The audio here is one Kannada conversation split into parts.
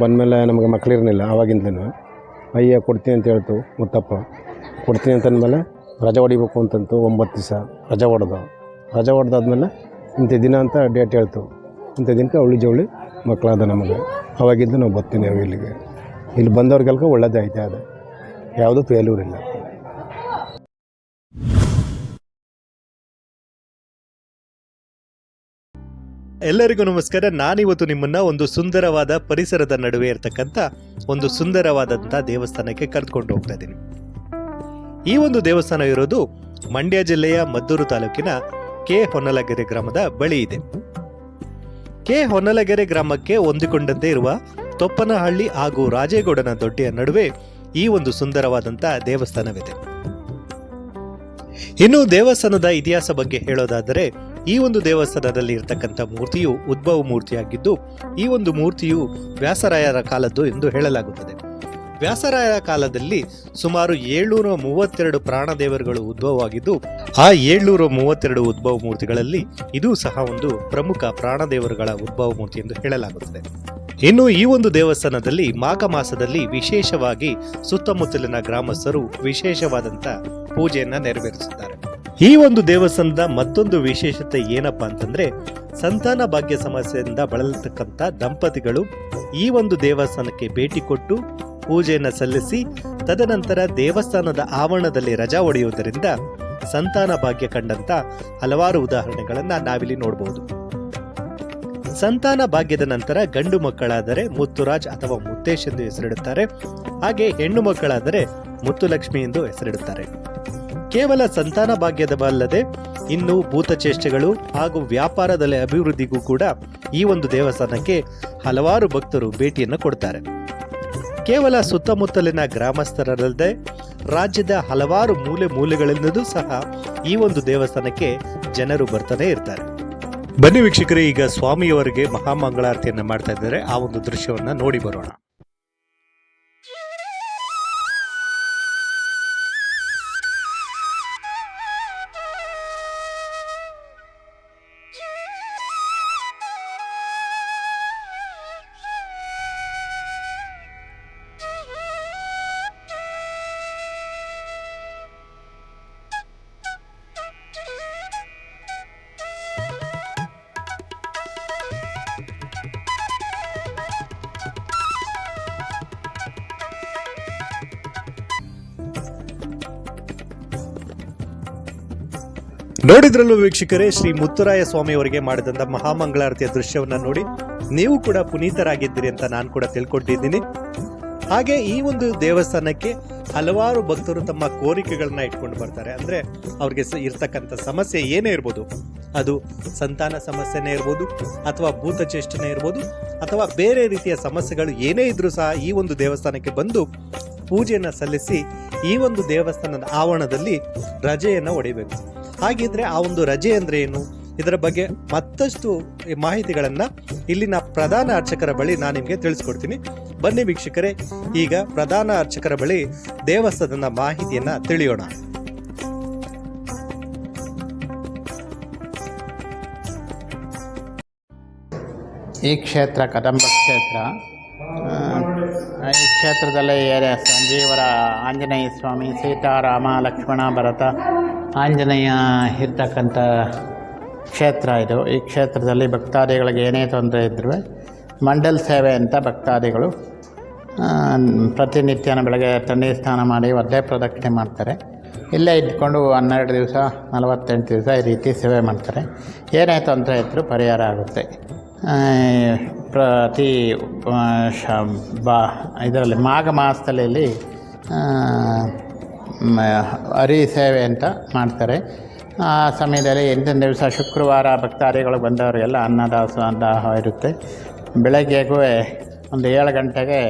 ಬಂದಮೇಲೆ ನಮಗೆ ಮಕ್ಕಳಿರಲಿಲ್ಲ ಆವಾಗಿಂದಲೂ ಅಯ್ಯ, ಕೊಡ್ತೀನಿ ಅಂತ ಹೇಳ್ತು ಮುತ್ತಪ್ಪ. ಕೊಡ್ತೀನಿ ಅಂತಂದಮೇಲೆ ರಜೆ ಹೊಡಿಬೇಕು ಅಂತಂತು ಒಂಬತ್ತು ದಿವಸ ರಜೆ ಹೊಡೆದು. ರಜೆ ಹೊಡೆದಾದ್ಮೇಲೆ ಇಂಥ ದಿನ ಅಂತ ಡೇಟ್ ಹೇಳ್ತು. ಇಂಥ ದಿನಕ್ಕೆ ಅವಳಿ ಜವಳಿ ಮಕ್ಕಳಾದ ನಮಗೆ. ಅವಾಗಿಂದ ನಾವು ಬರ್ತೀನಿ ಇಲ್ಲಿಗೆ. ಇಲ್ಲಿ ಬಂದವ್ರಿಗೆಲ್ಲ ಒಳ್ಳೆಯದೇ ಐತೆ ಅದು. ಯಾವುದೂ ಫೇಲ್ಯೂರ್ ಇಲ್ಲ. ಎಲ್ಲರಿಗೂ ನಮಸ್ಕಾರ. ನಾನಿವತ್ತು ನಿಮ್ಮನ್ನ ಒಂದು ಸುಂದರವಾದ ಪರಿಸರದ ನಡುವೆ ಇರತಕ್ಕಂಥ ಒಂದು ಸುಂದರವಾದಂಥ ದೇವಸ್ಥಾನಕ್ಕೆ ಕರೆದುಕೊಂಡು ಹೋಗ್ತಾ ಇದ್ದೀನಿ. ಈ ಒಂದು ದೇವಸ್ಥಾನ ಇರೋದು ಮಂಡ್ಯ ಜಿಲ್ಲೆಯ ಮದ್ದೂರು ತಾಲೂಕಿನ ಕೆ ಹೊನ್ನಲಗೆರೆ ಗ್ರಾಮದ ಬಳಿ ಇದೆ. ಕೆ ಹೊನ್ನಲಗೆರೆ ಗ್ರಾಮಕ್ಕೆ ಹೊಂದಿಕೊಂಡಂತೆ ಇರುವ ತೊಪ್ಪನಹಳ್ಳಿ ಹಾಗೂ ರಾಜೇಗೌಡನ ದೊಡ್ಡಿಯ ನಡುವೆ ಈ ಒಂದು ಸುಂದರವಾದಂಥ ದೇವಸ್ಥಾನವಿದೆ. ಇನ್ನು ದೇವಸ್ಥಾನದ ಇತಿಹಾಸ ಬಗ್ಗೆ ಹೇಳೋದಾದರೆ ಈ ಒಂದು ದೇವಸ್ಥಾನದಲ್ಲಿ ಇರತಕ್ಕಂಥ ಮೂರ್ತಿಯು ಉದ್ಭವ ಮೂರ್ತಿಯಾಗಿದ್ದು, ಈ ಒಂದು ಮೂರ್ತಿಯು ವ್ಯಾಸರಾಯರ ಕಾಲದ್ದು ಎಂದು ಹೇಳಲಾಗುತ್ತದೆ. ವ್ಯಾಸರಾಯರ ಕಾಲದಲ್ಲಿ ಸುಮಾರು ಏಳ್ನೂರ ಮೂವತ್ತೆರಡು ಪ್ರಾಣದೇವರುಗಳು ಉದ್ಭವವಾಗಿದ್ದು, ಆ ಏಳ್ನೂರ ಮೂವತ್ತೆರಡು ಉದ್ಭವ ಮೂರ್ತಿಗಳಲ್ಲಿ ಇದು ಸಹ ಒಂದು ಪ್ರಮುಖ ಪ್ರಾಣದೇವರುಗಳ ಉದ್ಭವ ಮೂರ್ತಿ ಎಂದು ಹೇಳಲಾಗುತ್ತದೆ. ಇನ್ನು ಈ ಒಂದು ದೇವಸ್ಥಾನದಲ್ಲಿ ಮಾಘ ಮಾಸದಲ್ಲಿ ವಿಶೇಷವಾಗಿ ಸುತ್ತಮುತ್ತಲಿನ ಗ್ರಾಮಸ್ಥರು ವಿಶೇಷವಾದಂಥ ಪೂಜೆಯನ್ನು ನೆರವೇರಿಸುತ್ತಾರೆ. ಈ ಒಂದು ದೇವಸ್ಥಾನದ ಮತ್ತೊಂದು ವಿಶೇಷತೆ ಏನಪ್ಪಾ ಅಂತಂದ್ರೆ, ಸಂತಾನ ಭಾಗ್ಯ ಸಮಸ್ಯೆಯಿಂದ ಬಳಲತಕ್ಕಂಥ ದಂಪತಿಗಳು ಈ ಒಂದು ದೇವಸ್ಥಾನಕ್ಕೆ ಭೇಟಿ ಕೊಟ್ಟು ಪೂಜೆಯನ್ನು ಸಲ್ಲಿಸಿ, ತದನಂತರ ದೇವಸ್ಥಾನದ ಆವರಣದಲ್ಲಿ ರಜಾ ಒಡೆಯುವುದರಿಂದ ಸಂತಾನ ಭಾಗ್ಯ ಕಂಡಂತ ಹಲವಾರು ಉದಾಹರಣೆಗಳನ್ನು ನಾವಿಲ್ಲಿ ನೋಡಬಹುದು ಸಂತಾನ ಭಾಗ್ಯದ ನಂತರ ಗಂಡು ಮಕ್ಕಳಾದರೆ ಮುತ್ತುರಾಜ್ ಅಥವಾ ಮುತ್ತೇಶ್ ಎಂದು ಹೆಸರಿಡುತ್ತಾರೆ. ಹಾಗೆ ಹೆಣ್ಣು ಮಕ್ಕಳಾದರೆ ಮುತ್ತುಲಕ್ಷ್ಮಿ ಎಂದು ಹೆಸರಿಡುತ್ತಾರೆ. ಕೇವಲ ಸಂತಾನ ಭಾಗ್ಯದವಲ್ಲದೆ ಇನ್ನು ಭೂತಚೇಷ್ಟೆಗಳು ಹಾಗೂ ವ್ಯಾಪಾರದಲ್ಲಿ ಅಭಿವೃದ್ಧಿಗೂ ಕೂಡ ಈ ಒಂದು ದೇವಸ್ಥಾನಕ್ಕೆ ಹಲವಾರು ಭಕ್ತರು ಭೇಟಿಯನ್ನು ಕೊಡ್ತಾರೆ. ಕೇವಲ ಸುತ್ತಮುತ್ತಲಿನ ಗ್ರಾಮಸ್ಥರಲ್ಲದೆ ರಾಜ್ಯದ ಹಲವಾರು ಮೂಲೆ ಮೂಲೆಗಳಿಂದಲೂ ಸಹ ಈ ಒಂದು ದೇವಸ್ಥಾನಕ್ಕೆ ಜನರು ಬರ್ತಾನೆ ಇರ್ತಾರೆ. ಬನ್ನಿ ವೀಕ್ಷಕರೇ, ಈಗ ಸ್ವಾಮಿಯವರಿಗೆ ಮಹಾಮಂಗಳಾರತಿಯನ್ನು ಮಾಡ್ತಾ ಇದ್ದಾರೆ. ಆ ಒಂದು ದೃಶ್ಯವನ್ನು ನೋಡಿ ಬರೋಣ. ನೋಡಿದ್ರಲ್ಲೂ ವೀಕ್ಷಕರೇ, ಶ್ರೀ ಮುತ್ತುರಾಯ ಸ್ವಾಮಿಯವರಿಗೆ ಮಾಡಿದಂತ ಮಹಾಮಂಗಳಾರತಿಯ ದೃಶ್ಯವನ್ನ ನೋಡಿ ನೀವು ಕೂಡ ಪುನೀತರಾಗಿದ್ದೀರಿ ಅಂತ ನಾನು ಕೂಡ ತಿಳ್ಕೊಂಡಿದ್ದೀನಿ. ಹಾಗೆ ಈ ಒಂದು ದೇವಸ್ಥಾನಕ್ಕೆ ಹಲವಾರು ಭಕ್ತರು ತಮ್ಮ ಕೋರಿಕೆಗಳನ್ನ ಇಟ್ಕೊಂಡು ಬರ್ತಾರೆ. ಅಂದ್ರೆ ಅವ್ರಿಗೆ ಇರ್ತಕ್ಕಂಥ ಸಮಸ್ಯೆ ಏನೇ ಇರ್ಬೋದು, ಅದು ಸಂತಾನ ಸಮಸ್ಯೆನೇ ಇರ್ಬೋದು, ಅಥವಾ ಭೂತಚೇಷ್ಟನೆ ಇರ್ಬೋದು, ಅಥವಾ ಬೇರೆ ರೀತಿಯ ಸಮಸ್ಯೆಗಳು ಏನೇ ಇದ್ರೂ ಸಹ ಈ ಒಂದು ದೇವಸ್ಥಾನಕ್ಕೆ ಬಂದು ಪೂಜೆಯನ್ನು ಸಲ್ಲಿಸಿ ಈ ಒಂದು ದೇವಸ್ಥಾನದ ಆವರಣದಲ್ಲಿ ರಜೆಯನ್ನ ಹೊಡಿಬೇಕು ಹಾಗಿದ್ರೆ ಆ ಒಂದು ರಜೆ ಅಂದ್ರೆ ಏನು? ಇದರ ಬಗ್ಗೆ ಮತ್ತಷ್ಟು ಮಾಹಿತಿಗಳನ್ನು ಇಲ್ಲಿನ ಪ್ರಧಾನ ಅರ್ಚಕರ ಬಳಿ ನಾನು ನಿಮಗೆ ತಿಳಿಸ್ಕೊಡ್ತೀನಿ. ಬನ್ನಿ ವೀಕ್ಷಕರೇ, ಈಗ ಪ್ರಧಾನ ಅರ್ಚಕರ ಬಳಿ ದೇವಸ್ಥಾನದ ಮಾಹಿತಿಯನ್ನ ತಿಳಿಯೋಣ. ಈ ಕ್ಷೇತ್ರ ಕದಂಬ ಕ್ಷೇತ್ರ. ಈ ಕ್ಷೇತ್ರದಲ್ಲಿ ಸಂಜೀವರ ಆಂಜನೇಯ ಸ್ವಾಮಿ ಸೀತಾರಾಮ ಲಕ್ಷ್ಮಣ ಭರತ ಆಂಜನೇಯ ಇರ್ತಕ್ಕಂಥ ಕ್ಷೇತ್ರ ಇದು. ಈ ಕ್ಷೇತ್ರದಲ್ಲಿ ಭಕ್ತಾದಿಗಳಿಗೆ ಏನೇ ತೊಂದರೆ ಇದ್ದರೂ ಮಂಡಲ್ ಸೇವೆ ಅಂತ ಭಕ್ತಾದಿಗಳು ಪ್ರತಿನಿತ್ಯನ ಬೆಳಗ್ಗೆ ತಣ್ಣೀರು ಸ್ನಾನ ಮಾಡಿ ಒದ್ದೆ ಪ್ರದಕ್ಷಿಣೆ ಮಾಡ್ತಾರೆ. ಇಲ್ಲೇ ಇದ್ಕೊಂಡು ಹನ್ನೆರಡು ದಿವಸ, ನಲವತ್ತೆಂಟು ದಿವಸ ಈ ರೀತಿ ಸೇವೆ ಮಾಡ್ತಾರೆ. ಏನೇ ತೊಂದರೆ ಇದ್ದರೂ ಪರಿಹಾರ ಆಗುತ್ತೆ. ಪ್ರತಿ ಶ, ಬಾ, ಇದರಲ್ಲಿ ಮಾಘ ಮಾಸದಲ್ಲಿ ಹರಿ ಸೇವೆ ಅಂತ ಮಾಡ್ತಾರೆ. ಆ ಸಮಯದಲ್ಲಿ ಎಂಟನೇ ದಿವಸ ಶುಕ್ರವಾರ ಭಕ್ತಾದಿಗಳು ಬಂದವರಿಗೆಲ್ಲ ದಾಹ ಇರುತ್ತೆ. ಬೆಳಗ್ಗೆಗೂ ಒಂದು ಏಳು ಗಂಟೆಗೆ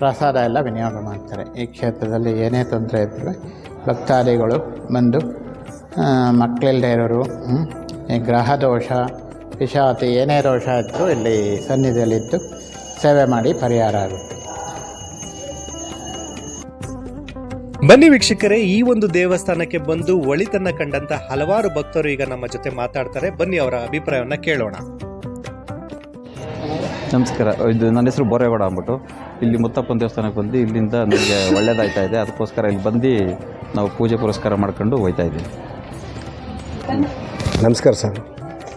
ಪ್ರಸಾದ ಎಲ್ಲ ವಿನಿಯೋಗ ಮಾಡ್ತಾರೆ. ಈ ಕ್ಷೇತ್ರದಲ್ಲಿ ಏನೇ ತೊಂದರೆ ಇದ್ದರೂ ಭಕ್ತಾದಿಗಳು ಬಂದು ಮಕ್ಕಳಿಲ್ಲದೆ ಇರೋರು ಗ್ರಹ ದೋಷ ವಿಷಾತಿ ಏನೇ ದೋಷ ಇದ್ದರೂ ಇಲ್ಲಿ ಸನ್ನಿಧಿಯಲ್ಲಿದ್ದು ಸೇವೆ ಮಾಡಿ ಪರಿಹಾರ ಆಗುತ್ತೆ. ಬನ್ನಿ ವೀಕ್ಷಕರೇ ಈ ಒಂದು ದೇವಸ್ಥಾನಕ್ಕೆ ಬಂದು ಒಳಿತನ್ನ ಕಂಡಂತ ಹಲವಾರು ಭಕ್ತರು ಈಗ ನಮ್ಮ ಜೊತೆ ಮಾತಾಡ್ತಾರೆ. ಬನ್ನಿ ಅವರ ಅಭಿಪ್ರಾಯವನ್ನ ಕೇಳೋಣ. ನಮಸ್ಕಾರ ಇದು ನನ್ನ ಹೆಸರು ಬೋರೇಗೌಡ ಅಂದ್ಬಿಟ್ಟು. ಇಲ್ಲಿ ಮುತ್ತಪ್ಪನ ದೇವಸ್ಥಾನಕ್ಕೆ ಬಂದು ಇಲ್ಲಿಂದ ನನಗೆ ಒಳ್ಳೇದಾಯ್ತಾ ಇದೆ. ಅದಕ್ಕೋಸ್ಕರ ಇಲ್ಲಿ ಬಂದು ನಾವು ಪೂಜೆ ಪುರಸ್ಕಾರ ಮಾಡ್ಕೊಂಡು ಹೋಯ್ತಾ ಇದ್ದೀವಿ. ನಮಸ್ಕಾರ ಸರ್.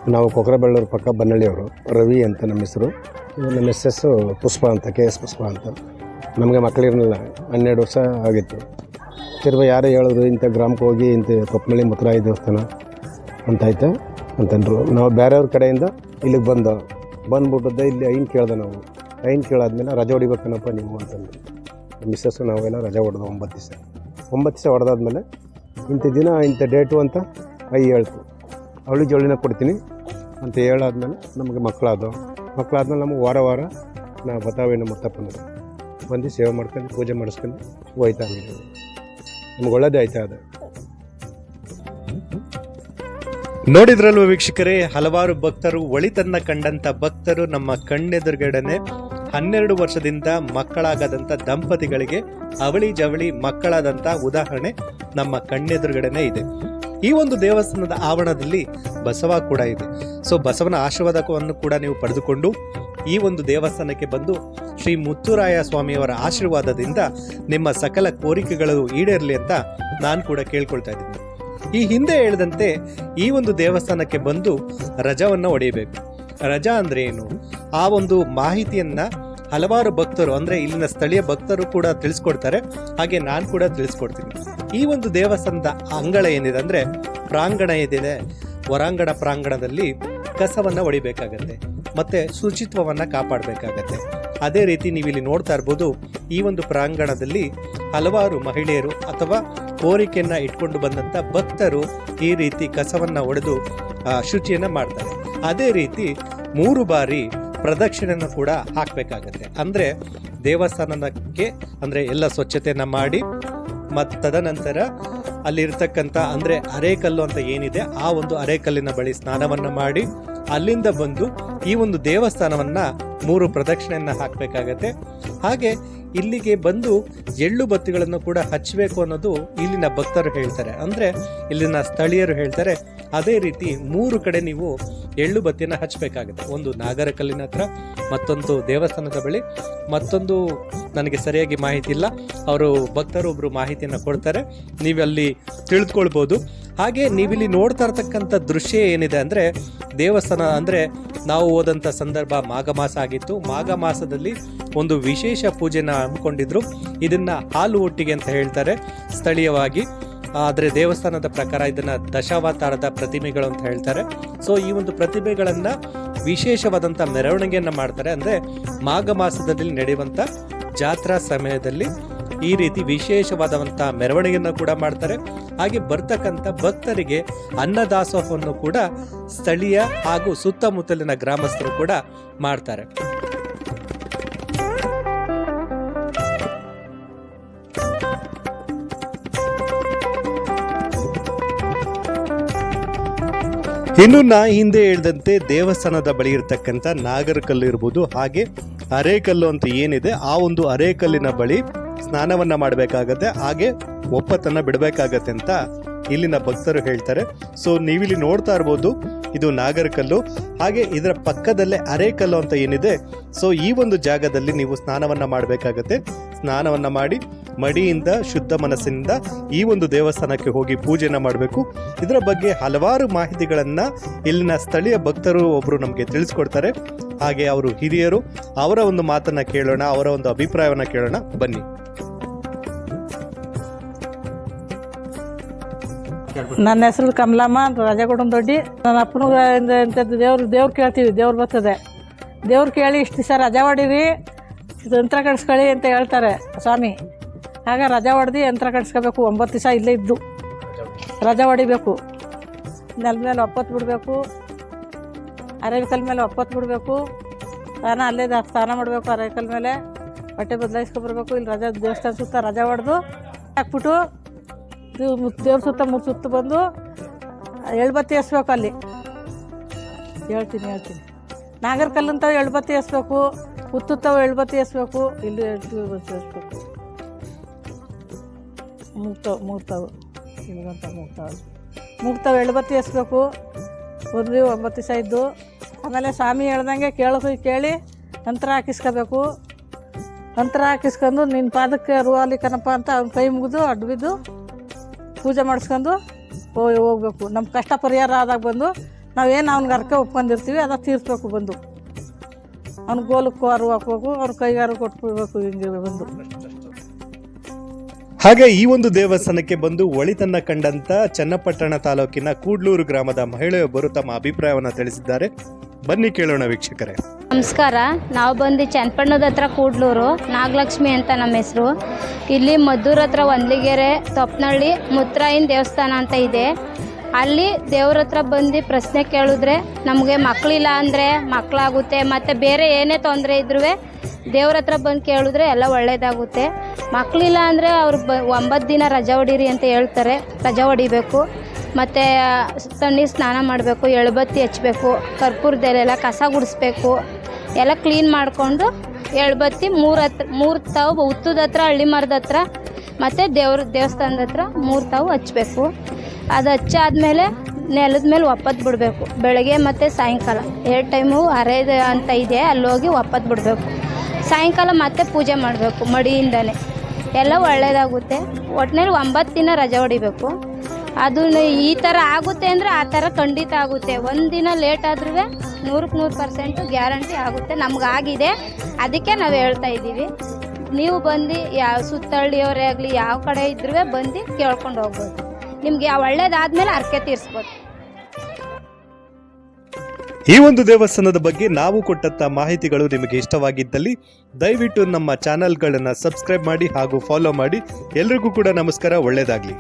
ನಾವು ಕೊಕ್ರಬಳ್ಳೂರು ಪಕ್ಕ ಬನ್ನಳ್ಳಿಯವರು ರವಿ ಅಂತ ನಮ್ಮ ಹೆಸರು. ಇದು ನಮ್ಮ ಮಿಸ್ಸಸ್ಸು ಪುಷ್ಪ ಅಂತ ಕೆ ಎಸ್ ಪುಷ್ಪ ಅಂತ. ನಮಗೆ ಮಕ್ಕಳಿರಲಿಲ್ಲ ಹನ್ನೆರಡು ವರ್ಷ ಆಗಿತ್ತು. ತಿರ್ಗ ಯಾರೇ ಹೇಳಿದ್ರು ಇಂಥ ಗ್ರಾಮಕ್ಕೆ ಹೋಗಿ ಇಂಥ ಕೊಪ್ಪನಳ್ಳಿ ಮುತ್ತರಾಯಿ ದೇವಸ್ಥಾನ ಅಂತಾಯ್ತು ಅಂತಂದರು. ನಾವು ಬೇರೆಯವ್ರ ಕಡೆಯಿಂದ ಇಲ್ಲಿಗೆ ಬಂದು, ಬಂದ್ಬಿಟ್ಟದ್ದೆ ಇಲ್ಲಿ ಐನ್ ಕೇಳ್ದೆ ನಾವು. ಐನ್ ಕೇಳಾದ್ಮೇಲೆ ರಜೆ ಹೊಡಿಬೇಕೇನಪ್ಪ ನೀವು ಅಂತಂದು ಮಿಸ್ಸಸ್ಸು ನಾವೆಲ್ಲ ರಜೆ ಹೊಡೆದು ಒಂಬತ್ತು ದಿವಸ. ಒಂಬತ್ತು ದಿವಸ ಹೊಡೆದಾದ್ಮೇಲೆ ಇಂಥ ದಿನ, ಇಂಥ ಡೇಟು ಅಂತ ಐ ಹೇಳ್ತು. ಅವಳಿ ಜೋಳಿನ ಕೊಡ್ತೀನಿ ಅಂತ ಹೇಳಾದ್ಮೇಲೆ ನಮಗೆ ಮಕ್ಕಳಾದವು. ಮಕ್ಕಳಾದ್ಮೇಲೆ ನಮಗೆ ವಾರ ವಾರ ನಾವು ಬತಾವೆ ನಮ್ಮ ಮುತ್ತಪ್ಪನ ಬಂದು ಸೇವೆ ಮಾಡ್ಕೊಂಡು ಪೂಜೆ ಮಾಡಿಸ್ಕೊಂಡು ಹೋಯ್ತಾ ನಮ್ಗೆ ಒಳ್ಳೇದೇ ಆಯ್ತಾ ಅದು. ನೋಡಿದ್ರಲ್ವ ವೀಕ್ಷಕರೇ, ಹಲವಾರು ಭಕ್ತರು ಒಳಿತನ್ನ ಕಂಡಂತ ಭಕ್ತರು ನಮ್ಮ ಕಣ್ಣೆದುರುಗಡೆನೆ ಹನ್ನೆರಡು ವರ್ಷದಿಂದ ಮಕ್ಕಳಾಗದಂತ ದಂಪತಿಗಳಿಗೆ ಅವಳಿ ಜವಳಿ ಮಕ್ಕಳಾದಂತ ಉದಾಹರಣೆ ನಮ್ಮ ಕಣ್ಣೆದುರುಗಡೆನೆ ಇದೆ. ಈ ಒಂದು ದೇವಸ್ಥಾನದ ಆವರಣದಲ್ಲಿ ಬಸವ ಕೂಡ ಇದೆ. ಸೊ ಬಸವನ ಆಶೀರ್ವಾದವನ್ನು ಕೂಡ ನೀವು ಪಡೆದುಕೊಂಡು ಈ ಒಂದು ದೇವಸ್ಥಾನಕ್ಕೆ ಬಂದು ಶ್ರೀ ಮುತ್ತುರಾಯ ಸ್ವಾಮಿಯವರ ಆಶೀರ್ವಾದದಿಂದ ನಿಮ್ಮ ಸಕಲ ಕೋರಿಕೆಗಳು ಈಡೇರಲಿ ಅಂತ ನಾನು ಕೂಡ ಕೇಳ್ಕೊಳ್ತಾ ಇದ್ದೀನಿ. ಈ ಹಿಂದೆ ಹೇಳಿದಂತೆ ಈ ಒಂದು ದೇವಸ್ಥಾನಕ್ಕೆ ಬಂದು ರಜವನ್ನು ಒಡೆಯಬೇಕು. ರಜಾ ಅಂದ್ರೆ ಏನು? ಆ ಒಂದು ಮಾಹಿತಿಯನ್ನ ಹಲವಾರು ಭಕ್ತರು, ಅಂದ್ರೆ ಇಲ್ಲಿನ ಸ್ಥಳೀಯ ಭಕ್ತರು ಕೂಡ ತಿಳಿಸ್ಕೊಡ್ತಾರೆ. ಹಾಗೆ ನಾನು ಕೂಡ ತಿಳಿಸ್ಕೊಡ್ತೀನಿ. ಈ ಒಂದು ದೇವಸ್ಥಾನದ ಅಂಗಳ ಏನಿದೆ ಅಂದರೆ ಪ್ರಾಂಗಣ ಏನಿದೆ? ಹೊರಾಂಗಣ ಪ್ರಾಂಗಣದಲ್ಲಿ ಕಸವನ್ನು ಹೊಡಿಬೇಕಾಗತ್ತೆ ಮತ್ತೆ ಶುಚಿತ್ವವನ್ನ ಕಾಪಾಡಬೇಕಾಗತ್ತೆ. ಅದೇ ರೀತಿ ನೀವು ಇಲ್ಲಿ ನೋಡ್ತಾ ಇರ್ಬೋದು, ಈ ಒಂದು ಪ್ರಾಂಗಣದಲ್ಲಿ ಹಲವಾರು ಮಹಿಳೆಯರು ಅಥವಾ ಕೋರಿಕೆಯನ್ನ ಇಟ್ಕೊಂಡು ಬಂದಂತ ಭಕ್ತರು ಈ ರೀತಿ ಕಸವನ್ನ ಒಡೆದು ಶುಚಿಯನ್ನ ಮಾಡ್ತಾರೆ. ಅದೇ ರೀತಿ ಮೂರು ಬಾರಿ ಪ್ರದಕ್ಷಿಣೆಯನ್ನು ಕೂಡ ಹಾಕಬೇಕಾಗತ್ತೆ. ಅಂದ್ರೆ ದೇವಸ್ಥಾನಕ್ಕೆ, ಅಂದ್ರೆ ಎಲ್ಲ ಸ್ವಚ್ಛತೆಯನ್ನ ಮಾಡಿ ಮತ್ತು ತದನಂತರ ಅಲ್ಲಿರ್ತಕ್ಕಂಥ ಅಂದ್ರೆ ಅರೇಕಲ್ಲು ಅಂತ ಏನಿದೆ, ಆ ಒಂದು ಅರೇಕಲ್ಲಿನ ಬಳಿ ಸ್ನಾನವನ್ನ ಮಾಡಿ ಅಲ್ಲಿಂದ ಬಂದು ಈ ಒಂದು ದೇವಸ್ಥಾನವನ್ನ ಮೂರು ಪ್ರದಕ್ಷಿಣೆಯನ್ನ ಹಾಕಬೇಕಾಗತ್ತೆ. ಹಾಗೆ ಇಲ್ಲಿಗೆ ಬಂದು ಎಳ್ಳು ಬತ್ತಿಗಳನ್ನು ಕೂಡ ಹಚ್ಚಬೇಕು ಅನ್ನೋದು ಇಲ್ಲಿನ ಭಕ್ತರು ಹೇಳ್ತಾರೆ. ಅಂದ್ರೆ ಇಲ್ಲಿನ ಸ್ಥಳೀಯರು ಹೇಳ್ತಾರೆ. ಅದೇ ರೀತಿ ಮೂರು ಕಡೆ ನೀವು ಎಳ್ಳು ಬತ್ತಿಯನ್ನು ಹಚ್ಚಬೇಕಾಗುತ್ತೆ ಒಂದು ನಾಗರಕಲ್ಲಿನ ಹತ್ರ, ಮತ್ತೊಂದು ದೇವಸ್ಥಾನದ ಬಳಿ, ಮತ್ತೊಂದು ನನಗೆ ಸರಿಯಾಗಿ ಮಾಹಿತಿ ಇಲ್ಲ. ಅವರು ಭಕ್ತರು ಒಬ್ರು ಮಾಹಿತಿಯನ್ನು ಕೊಡ್ತಾರೆ. ನೀವಲ್ಲಿ ತಿಳಿದುಕೊಳ್ಬೋದು ಹಾಗೆ ನೀವಿಲ್ಲಿ ನೋಡ್ತಾ ಇರ್ತಕ್ಕಂಥ ದೃಶ್ಯ ಏನಿದೆ ಅಂದ್ರೆ, ದೇವಸ್ಥಾನ ಅಂದ್ರೆ ನಾವು ಹೋದಂಥ ಸಂದರ್ಭ ಮಾಘ ಮಾಸ ಆಗಿತ್ತು. ಮಾಘ ಮಾಸದಲ್ಲಿ ಒಂದು ವಿಶೇಷ ಪೂಜೆನ ಹಮ್ಮಿಕೊಂಡಿದ್ರು. ಇದನ್ನ ಹಾಲು ಒಟ್ಟಿಗೆ ಅಂತ ಹೇಳ್ತಾರೆ ಸ್ಥಳೀಯವಾಗಿ. ಆದರೆ ದೇವಸ್ಥಾನದ ಪ್ರಕಾರ ಇದನ್ನ ದಶಾವತಾರದ ಪ್ರತಿಮೆಗಳು ಅಂತ ಹೇಳ್ತಾರೆ. ಸೊ ಈ ಒಂದು ಪ್ರತಿಮೆಗಳನ್ನ ವಿಶೇಷವಾದಂಥ ಮೆರವಣಿಗೆಯನ್ನು ಮಾಡ್ತಾರೆ. ಅಂದ್ರೆ ಮಾಘ ಮಾಸದಲ್ಲಿ ನಡೆಯುವಂತ ಜಾತ್ರಾ ಸಮಯದಲ್ಲಿ ಈ ರೀತಿ ವಿಶೇಷವಾದಂಥ ಮೆರವಣಿಗೆಯನ್ನು ಕೂಡ ಮಾಡ್ತಾರೆ. ಹಾಗೆ ಬರ್ತಕ್ಕಂಥ ಭಕ್ತರಿಗೆ ಅನ್ನದಾಸೋಹವನ್ನು ಕೂಡ ಸ್ಥಳೀಯ ಹಾಗೂ ಸುತ್ತಮುತ್ತಲಿನ ಗ್ರಾಮಸ್ಥರು ಕೂಡ ಮಾಡ್ತಾರೆ. ಇನ್ನು ನಾ ಹಿಂದೆ ಹೇಳಿದಂತೆ ದೇವಸ್ಥಾನದ ಬಳಿ ಇರತಕ್ಕಂಥ ನಾಗರಕಲ್ಲು ಇರ್ಬೋದು, ಹಾಗೆ ಅರೇಕಲ್ಲು ಅಂತ ಏನಿದೆ, ಆ ಒಂದು ಅರೇಕಲ್ಲಿನ ಬಳಿ ಸ್ನಾನವನ್ನ ಮಾಡಬೇಕಾಗತ್ತೆ, ಹಾಗೆ ಒಪ್ಪತ್ತನ್ನು ಬಿಡಬೇಕಾಗತ್ತೆ ಅಂತ ಇಲ್ಲಿನ ಭಕ್ತರು ಹೇಳ್ತಾರೆ. ಸೊ ನೀವಿಲ್ಲಿ ನೋಡ್ತಾ ಇರ್ಬೋದು, ಇದು ನಾಗರಕಲ್ಲು. ಹಾಗೆ ಇದರ ಪಕ್ಕದಲ್ಲೇ ಅರೇಕಲ್ಲು ಅಂತ ಏನಿದೆ ಸೊ ಈ ಒಂದು ಜಾಗದಲ್ಲಿ ನೀವು ಸ್ನಾನವನ್ನ ಮಾಡಬೇಕಾಗತ್ತೆ. ಸ್ನಾನವನ್ನ ಮಾಡಿ ಮಡಿಯಿಂದ ಶುದ್ಧ ಮನಸ್ಸಿನಿಂದ ಈ ಒಂದು ದೇವಸ್ಥಾನಕ್ಕೆ ಹೋಗಿ ಪೂಜೆನ ಮಾಡಬೇಕು. ಇದರ ಬಗ್ಗೆ ಹಲವಾರು ಮಾಹಿತಿಗಳನ್ನು ಇಲ್ಲಿನ ಸ್ಥಳೀಯ ಭಕ್ತರು ಒಬ್ಬರು ನಮಗೆ ತಿಳಿಸ್ಕೊಡ್ತಾರೆ. ಹಾಗೆ ಅವರು ಹಿರಿಯರು, ಅವರ ಒಂದು ಮಾತನ್ನು ಕೇಳೋಣ, ಅವರ ಒಂದು ಅಭಿಪ್ರಾಯವನ್ನು ಕೇಳೋಣ. ಬನ್ನಿ. ನನ್ನ ಹೆಸರು ಕಮಲಮ್ಮ ರಾಜಗೌಡನ ದೊಡ್ಡಿ. ನನ್ನ ಅಪ್ಪನ ಇಂಥದ್ದು ದೇವ್ರು ದೇವ್ರು ಕೇಳ್ತೀವಿ, ದೇವ್ರು ಬರ್ತದೆ. ದೇವ್ರು ಕೇಳಿ ಇಷ್ಟು ದಿವಸ ರಜಾ ಹೊಡೀರಿ ಯಂತ್ರ ಕಡಿಸ್ಕೊಳ್ಳಿ ಅಂತ ಹೇಳ್ತಾರೆ ಸ್ವಾಮಿ. ಆಗ ರಜಾ ಹೊಡೆದು ಯಂತ್ರ ಕಟ್ಸ್ಕೋಬೇಕು. ಒಂಬತ್ತು ದಿವಸ ಇಲ್ಲೇ ಇದ್ದು. ರಜಾ ಹೊಡಿಬೇಕು. ನೆಲ ಮೇಲೆ ಒಪ್ಪತ್ತು ಬಿಡಬೇಕು. ಅರವಿಕಲ್ ಮೇಲೆ ಒಪ್ಪತ್ತು ಬಿಡಬೇಕು. ಸ್ನಾನ ಅಲ್ಲೇ ಸ್ನಾನ ಮಾಡಬೇಕು ಅರವಿಕಲ್ ಮೇಲೆ. ಬಟ್ಟೆ ಬದಲಾಯಿಸ್ಕೊಬರ್ಬೇಕು. ಇಲ್ಲಿ ರಜಾ, ದೇವಸ್ಥಾನ ಸುತ್ತ ರಜಾ ಹೊಡೆದು ಹಾಕ್ಬಿಟ್ಟು ದೇವ್ರ ಸುತ್ತ ಮೂರು ಸುತ್ತ ಬಂದು ಎಳ್ಬತ್ತಿ ಎಸ್ಬೇಕು ಅಲ್ಲಿ. ಹೇಳ್ತೀನಿ ಹೇಳ್ತೀನಿ. ನಾಗರ ಕಲ್ಲಂತವು ಎಳ್ಬತ್ತಿ ಎಸ್ಬೇಕು. ಉತ್ತುತ್ತವು ಎಳ್ಬತ್ತಿ ಎಸ್ಬೇಕು. ಇಲ್ಲಿ ಎಳ್ಬತ್ತಿ ಎಸ್ಬೇಕು. ಮುಗ್ತವು ಮುಗ್ತವು. ಇಲ್ಲಿಗಂತ ಮುಗ್ತಾವೆ. ಮುಗ್ತಾವೆ, ಎಳ್ಬತ್ತಿ ಎಸ್ಬೇಕು. ಒಂದು ಒಂಬತ್ತು ದಿವಸ ಇದ್ದು, ಆಮೇಲೆ ಸ್ವಾಮಿ ಹೇಳ್ದಂಗೆ ಕೇಳೋದು ಕೇಳಿ ಅಂತರ ಹಾಕಿಸ್ಕೋಬೇಕು. ಅಂತರ ಹಾಕಿಸ್ಕೊಂಡು ನಿನ್ನ ಪಾದಕ್ಕೆ ರುವಾಲಿ ಅಂತ ಅವ್ನ ಕೈ ಮುಗಿದು ಅಡ್ಡ ಬಿದ್ದು ಪೂಜೆ ಮಾಡಿಸ್ಕೊಂಡು ಹೋಗಿ ಹೋಗ್ಬೇಕು. ನಮ್ಮ ಕಷ್ಟ ಪರಿಹಾರ ಆದಾಗ ಬಂದು ನಾವೇನು ಅವ್ನಿಗೆ ಅರ್ಕೆ ಒಪ್ಕೊಂಡಿರ್ತೀವಿ, ಅದ ತೀರಿಸ್ಬೇಕು ಬಂದು. ಅವ್ನ ಗೋಲಕ್ಕೆ ಅರು ಹಾಕ್ಬೇಕು ಅವ್ರ ಕೈಗಾರು ಕೊಟ್ಬಿಡ್ಬೇಕು ಹಿಂಗೆ ಬಂದು. ಹಾಗೆ ಈ ಒಂದು ದೇವಸ್ಥಾನಕ್ಕೆ ಬಂದು ಒಳಿತನ್ನ ಕಂಡಂತ ಚನ್ನಪಟ್ಟಣ ತಾಲೂಕಿನ ಕೂಡ್ಲೂರು ಗ್ರಾಮದ ಮಹಿಳೆಯೊಬ್ಬರು ತಮ್ಮ ಅಭಿಪ್ರಾಯವನ್ನು ತಿಳಿಸಿದ್ದಾರೆ. ಬನ್ನಿ ಕೇಳೋಣ ವೀಕ್ಷಕರೇ. ನಮಸ್ಕಾರ. ನಾವು ಬಂದು ಚನ್ನಪಟ್ಟಣದ ಹತ್ರ ಕೂಡ್ಲೂರು, ನಾಗಲಕ್ಷ್ಮಿ ಅಂತ ನಮ್ಮ ಹೆಸರು. ಇಲ್ಲಿ ಮದ್ದೂರ ಹತ್ರ ಒಂದ್ಲಿಗೆರೆ ತೊಪ್ಪನಹಳ್ಳಿ ಮುತ್ತರಾಯನ ದೇವಸ್ಥಾನ ಅಂತ ಇದೆ. ಅಲ್ಲಿ ದೇವ್ರ ಹತ್ರ ಬಂದು ಪ್ರಶ್ನೆ ಕೇಳಿದ್ರೆ ನಮಗೆ ಮಕ್ಕಳಿಲ್ಲ ಅಂದರೆ ಮಕ್ಕಳಾಗುತ್ತೆ ಮತ್ತು ಬೇರೆ ಏನೇ ತೊಂದರೆ ಇದ್ರೂ ದೇವ್ರ ಹತ್ರ ಬಂದು ಕೇಳಿದ್ರೆ ಎಲ್ಲ ಒಳ್ಳೇದಾಗುತ್ತೆ. ಮಕ್ಕಳಿಲ್ಲ ಅಂದರೆ ಅವ್ರು ಬ, ಒಂಬತ್ತು ದಿನ ರಜಾ ಹೊಡೀರಿ ಅಂತ ಹೇಳ್ತಾರೆ. ರಜಾ ಹೊಡಿಬೇಕು. ಮತ್ತು ತಣ್ಣೀರು ಸ್ನಾನ ಮಾಡಬೇಕು, ಎಳ್ಬತ್ತಿ ಹಚ್ಬೇಕು, ಕರ್ಪೂರದಲ್ಲೆಲ್ಲ ಕಸ ಗುಡಿಸ್ಬೇಕು. ಎಲ್ಲ ಕ್ಲೀನ್ ಮಾಡಿಕೊಂಡು ಎಳ್ಬತ್ತಿ ಮೂರು ಹತ್ರ ಮೂರು ತಾವು ಉತ್ತದ ಹತ್ರ, ಹಳ್ಳಿ ಮರದ ಹತ್ರ, ಮತ್ತು ದೇವ್ರ, ದೇವಸ್ಥಾನದ ಹತ್ರ ಮೂರು ತಾವು ಹಚ್ಚಬೇಕು ಅದು ಹಚ್ಚಾದ್ಮೇಲೆ ನೆಲದ ಮೇಲೆ ಒಪ್ಪತ್ತು ಬಿಡಬೇಕು. ಬೆಳಗ್ಗೆ ಮತ್ತು ಸಾಯಂಕಾಲ. ಎರಡು ಟೈಮು ಅರೆದ ಅಂತ ಇದೆ, ಅಲ್ಲೋಗಿ ಒಪ್ಪತ್ತು ಬಿಡಬೇಕು. ಸಾಯಂಕಾಲ ಮತ್ತೆ ಪೂಜೆ ಮಾಡಬೇಕು ಮಡಿಯಿಂದಲೇ ಎಲ್ಲ ಒಳ್ಳೆಯದಾಗುತ್ತೆ ಒಟ್ಟಿನಲ್ಲಿ ಒಂಬತ್ತು ದಿನ ರಜೆ ಹೊಡಿಬೇಕು. ಅದು ಈ ಥರ ಆಗುತ್ತೆ ಅಂದರೆ ಆ ಥರ ಖಂಡಿತ ಆಗುತ್ತೆ. ಒಂದು ದಿನ ಲೇಟ್ ಆದ್ರೂ ನೂರಕ್ಕೆ ನೂರು ಪರ್ಸೆಂಟು ಗ್ಯಾರಂಟಿ ಆಗುತ್ತೆ. ನಮಗಾಗಿದೆ ಅದಕ್ಕೆ ನಾವು ಹೇಳ್ತಾ ಇದ್ದೀವಿ. ನೀವು ಬಂದು ಯಾವ ಸುತ್ತಳ್ಳಿಯವರೇ ಆಗಲಿ, ಯಾವ ಕಡೆ ಇದ್ರೂ ಬಂದು ಕೇಳ್ಕೊಂಡು ಹೋಗ್ಬೋದು. ನಿಮಗೆ ಒಳ್ಳೇದಾದ್ಮೇಲೆ ಅರ್ಕೆ ತೀರಿಸ್ಬೋದು. ಈ ಒಂದು ದೇವಸ್ಥಾನದ ಬಗ್ಗೆ ನಾವು ಕೊಟ್ಟಂತ ಮಾಹಿತಿಗಳು ನಿಮಗೆ ಇಷ್ಟವಾಗಿದ್ದಲ್ಲಿ ದಯವಿಟ್ಟು ನಮ್ಮ ಚಾನೆಲ್ಗಳನ್ನು ಸಬ್ಸ್ಕ್ರೈಬ್ ಮಾಡಿ ಹಾಗೂ ಫಾಲೋ ಮಾಡಿ. ಎಲ್ರಿಗೂ ಕೂಡ ನಮಸ್ಕಾರ ಒಳ್ಳೆಯದಾಗಲಿ